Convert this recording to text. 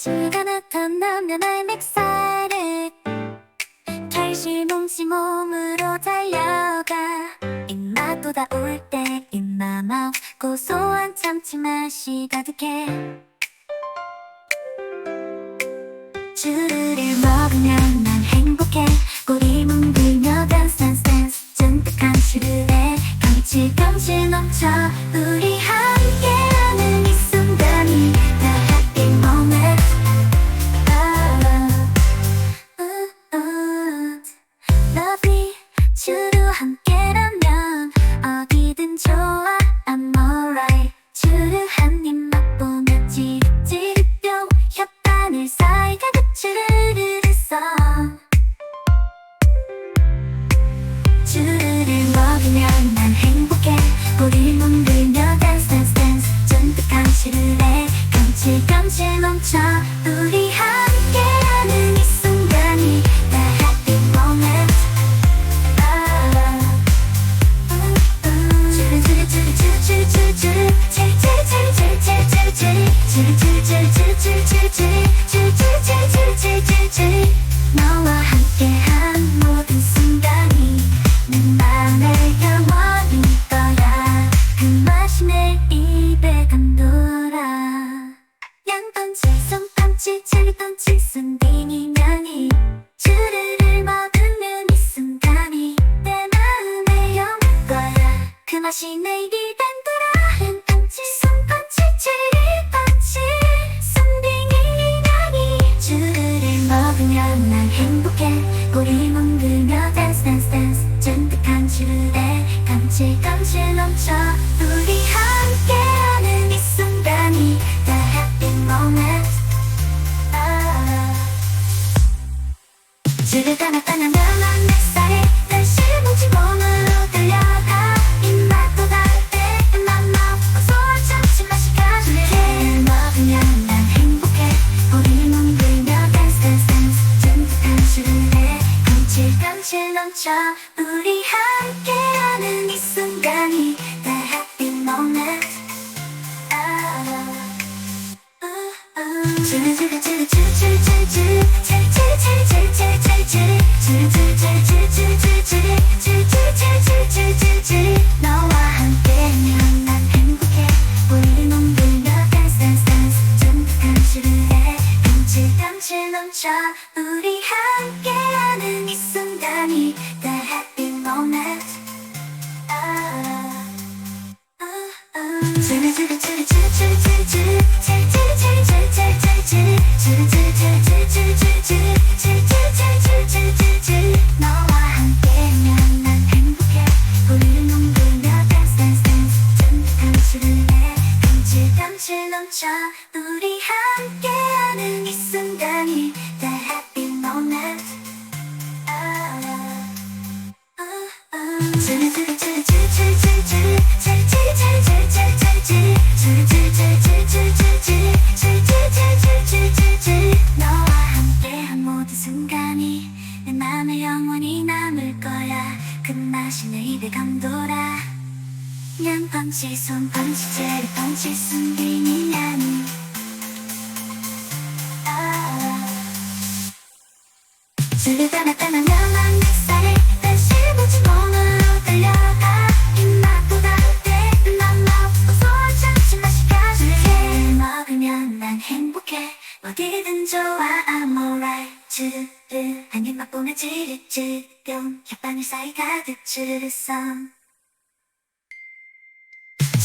지가 나타나면 날 멱살을 털실뭉치 몸으로 달려가. 입맛도 다 올 때 입마마 고소한 참치 맛이 가득해. 주르를 먹으면 주르르르 써 주르를 먹으면 난 행복해 꼬리를 있는데 감칠감칠 넘쳐 우리 함께하는 이 순간이 The happy moment oh. 즐거나 떠난 너만 내 넘쳐 우리 함께하는 이 순간이 The happy moment. 아. 너와 넘쳐 우리 함께하는 이 순간이 The happy moment. 아. 너와 함께한 모든 순간이 내 맘에 영원히 남을 거야. 그 맛이 내 입에 감돌아 양펀치 손펀치 제리펀치 순딩이 나니 아. 난 뱃살에 다시 묻힌 몸으로 달려가. 입맛도 다를 때 맘마 고소한 참치맛이 가득해 먹으면 난 행복해. 어디든 좋아 I'm alright. 한입 맛보면 찌릿찌릿 뿅 혓바늘 사이 가득 주르르